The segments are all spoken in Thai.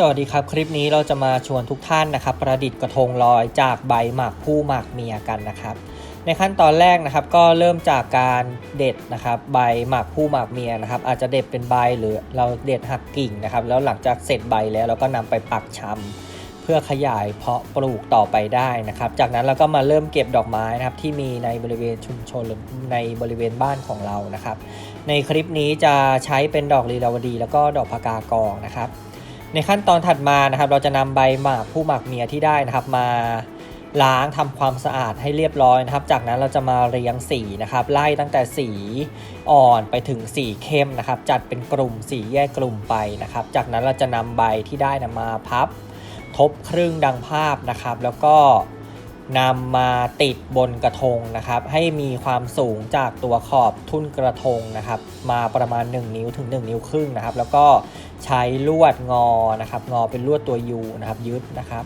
สวัสดีครับ คลิปนี้เราจะมาชวนทุกท่านนะครับ ประดิษฐ์กระทงลอยจากใบหมากผู้หมากเมียกันนะครับ ในขั้นตอนแรกนะครับก็เริ่มจากการเด็ดนะครับใบหมากผู้หมากเมียนะครับ อาจจะเด็ดเป็นใบหรือเราเด็ดหักกิ่งนะครับ แล้วหลังจากเสร็จใบแล้วเราก็นำไปปักชำเพื่อขยายเพาะปลูกต่อไปได้นะครับ จากนั้นเราก็มาเริ่มเก็บดอกไม้นะครับที่มีในบริเวณชุมชนหรือในบริเวณบ้านของเรานะครับ ในคลิปนี้จะใช้เป็นดอกลีลาวดี แล้วก็ดอกพกากองนะครับ ในขั้นตอนถัดมานะครับ เราจะนำใบหมากผู้หมากเมียที่ได้นะครับมาล้างทำความสะอาดให้เรียบร้อยนะครับ จากนั้นเราจะมาเรียงสีนะครับ ไล่ตั้งแต่สีอ่อนไปถึงสีเข้มนะครับ จัดเป็นกลุ่มสีแยกกลุ่มไปนะครับ จากนั้นเราจะนำใบที่ได้นะมาพับ ทบครึ่งดังภาพนะครับ แล้วก็นำมาติดบนกระทงนะครับ ให้มีความสูงจากตัวขอบทุ่นกระทงนะครับ มาประมาณ 1 นิ้วถึง 1 นิ้วครึ่งนะครับ แล้วก็ ใช้ลวดงอนะครับงอเป็นลวดตัวยูนะครับยึดนะครับ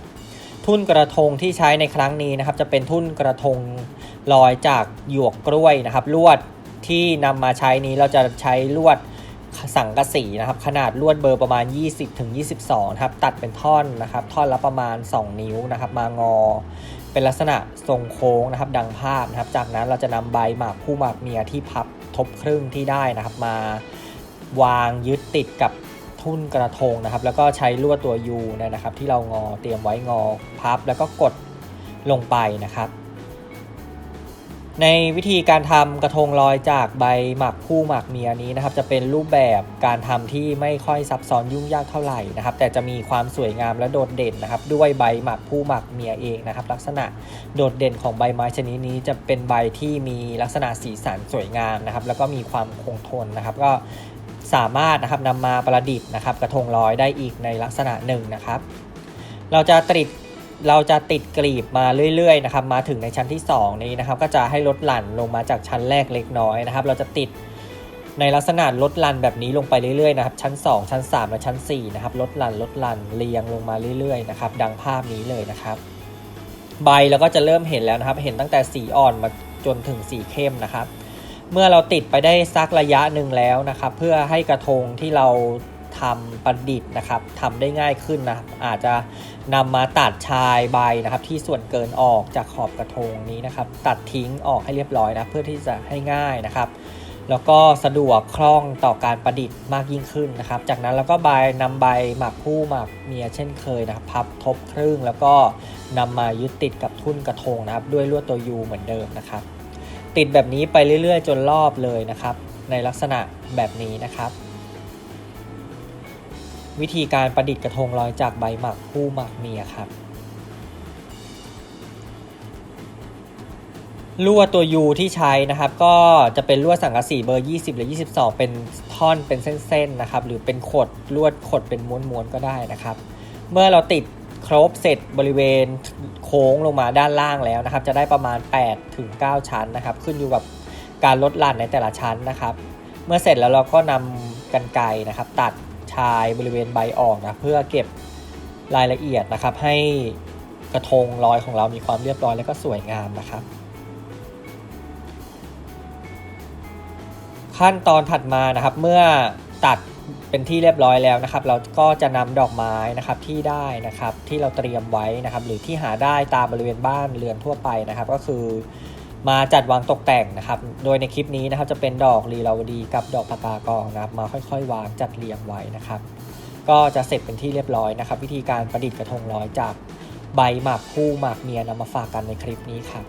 ทุ่นกระทงที่ใช้ในครั้งนี้นะครับ จะเป็นทุ่นกระทงลอยจากหยวกกล้วยนะครับ ลวดที่นำมาใช้นี้เราจะใช้ลวดสังกะสีนะครับ ขนาดลวดเบอร์ประมาณ 20ถึง22นะครับตัดเป็นท่อนนะครับ ท่อนละประมาณ 2 นิ้วนะครับ มางอ เป็นลักษณะทรงโค้งนะครับ ดังภาพนะครับ จากนั้นเราจะนำใบหมากผู้หมากเมียที่พับทบครึ่งที่ได้นะครับ มาวางยึดติดกับ ทุ่นกระทงนะครับ แล้วก็ใช้ลวดตัวยูนะครับ ที่เรางอเตรียมไว้งอพับ แล้วก็กดลงไปนะครับ ในวิธีการทำกระทงลอยจากใบหมากผู้หมากเมียนี้นะครับ จะเป็นรูปแบบการทำที่ไม่ค่อยซับซ้อนยุ่งยากเท่าไหร่นะครับ แต่จะมีความสวยงามและโดดเด่นนะครับ ด้วยใบหมากผู้หมากเมียเองนะครับ ลักษณะโดดเด่นของใบไม้ชนิดนี้จะเป็นใบที่มีลักษณะสีสันสวยงามนะครับ แล้วก็มีความคงทนนะครับ ก็ สามารถนะครับนำมาประดิษฐ์นะครับกระทงลอยได้อีกในลักษณะหนึ่งนะครับ เราจะติดเราจะติดกลีบมาเรื่อยๆนะครับมาถึงในชั้นที่ 2 นี้นะครับ ก็จะให้ลดหลั่นลงมาจากชั้นแรกเล็กน้อยนะครับ เราจะติดในลักษณะลดลันแบบนี้ลงไปเรื่อยๆนะครับ ชั้น 2 ชั้น 3 และชั้น4นะครับลดลันลดลันเรียงลงมาเรื่อยๆนะครับดังภาพนี้เลยนะครับ ใบเราก็จะเริ่มเห็นแล้วนะครับ เห็นตั้งแต่สีอ่อนมาจนถึงสีเข้มนะครับ เมื่อเราติดไปได้สักระยะหนึ่งแล้วนะครับ เพื่อให้กระทงที่เราทำประดิษฐ์นะครับทำได้ง่ายขึ้นนะครับอาจจะนำมาตัดชายใบนะครับ ที่ส่วนเกินออกจากขอบกระทงนี้นะครับ ตัดทิ้งออกให้เรียบร้อยนะเพื่อที่จะให้ง่ายนะครับ แล้วก็สะดวกคล่องต่อการประดิษฐ์มากยิ่งขึ้นนะครับ จากนั้นเราก็ใบนำใบหมากผู้หมากเมียเช่นเคยนะครับพับทบครึ่งแล้วก็นำมายึดติดกับทุ่นกระทงนะครับ ด้วยลวดตัวยูเหมือนเดิมนะครับ ติดแบบนี้ไปเรื่อยๆ จนรอบเลยนะครับ ในลักษณะแบบนี้นะครับ วิธีการประดิษฐ์กระทงลอยจากใบหมากผู้หมากเมียครับ ลวดตัวยูที่ใช้นะครับ ก็จะเป็นลวดสังกะสีเบอร์ 20 หรือ 22 เป็นท่อนเป็นเส้นๆนะครับ หรือเป็นขดลวดขดเป็นม้วนๆก็ได้นะครับ เมื่อเราติดครบเสร็จบริเวณ ค้งลงมาด้านล่างแล้วนะครับ จะได้ประมาณ8ถึง9ชั้นนะครับ ขึ้นอยู่กับการลดหลั่นในแต่ละชั้นนะครับ เมื่อเสร็จแล้วเราก็นำกันไกรนะครับ ตัดชายบริเวณใบออกนะเพื่อเก็บรายละเอียดนะครับ ให้กระทงลอยของเรามีความเรียบร้อยและก็สวยงามนะครับขั้นตอนถัดมานะครับเมื่อตัด เป็นที่เรียบร้อยแล้วนะครับ เราก็จะนำดอกไม้นะครับที่ได้นะครับที่เราเตรียมไว้นะครับ หรือที่หาได้ตามบริเวณบ้านเรือนทั่วไปนะครับ ก็คือมาจัดวางตกแต่งนะครับ โดยในคลิปนี้นะครับจะเป็นดอกลีลาวดีกับดอกปากากองนะครับ มาค่อยๆ วางจัดเรียงไว้นะครับ ก็จะเสร็จเป็นที่เรียบร้อยนะครับ วิธีการประดิษฐ์กระทงลอยจากใบหมากคู่หมากเมียนำมาฝากกันในคลิปนี้ครับ